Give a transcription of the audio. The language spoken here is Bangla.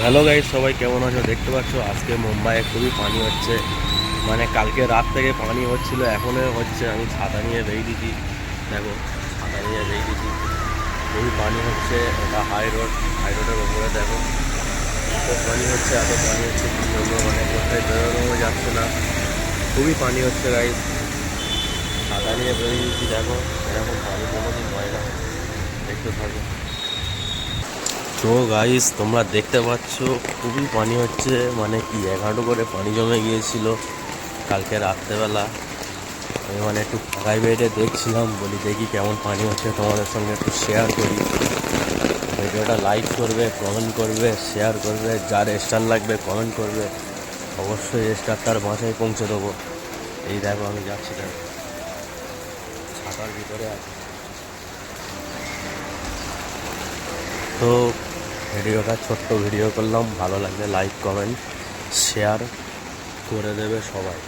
হ্যালো গাইজ সবাই কেমন আছো? দেখতে পাচ্ছ, আজকে মুম্বাইয়ে খুবই পানি হচ্ছে। মানে কালকে রাত থেকে পানি হচ্ছিল এখনও হচ্ছে। আমি ছাতা নিয়ে বেরিয়েছি দেখো, ছাতা নিয়ে বেরিয়েছি খুবই পানি হচ্ছে, এটা হাই রোড হাই রোডের ওপরে দেখো। এত পানি হচ্ছে, এত পানি হচ্ছে মানে কোথায় বেরোনো যাচ্ছে না। খুবই পানি হচ্ছে গাইজ ছাতা নিয়ে বেরিয়েছি দেখো। এরকম পানি কোনোদিন হয় না। দেখতে থাকো। তো গাইস তোমরা দেখতে পাচ্ছ, খুবই পানি হচ্ছে। মানে কি এক হাঁটু করে পানি জমে গিয়েছিল কালকে রাত্রেবেলা। আমি মানে একটু ফাঁকাই বেড়ে দেখছিলাম, বলি দেখি কেমন পানি হচ্ছে। তোমাদের সঙ্গে একটু শেয়ার করি। ভিডিওটা লাইক করবে কমেন্ট করবে শেয়ার করবে। যার স্টার লাগবে কমেন্ট করবে। অবশ্যই স্টার তার বাসায় পৌঁছে দেবো। এই দেখো, আমি যাচ্ছি দেখো। ছাতার ভিতরে আছে। তো ভিডিওটা ছোট্ট ভিডিও করলাম। ভালো লাগলে লাইক কমেন্ট শেয়ার করে দেবে সবাই।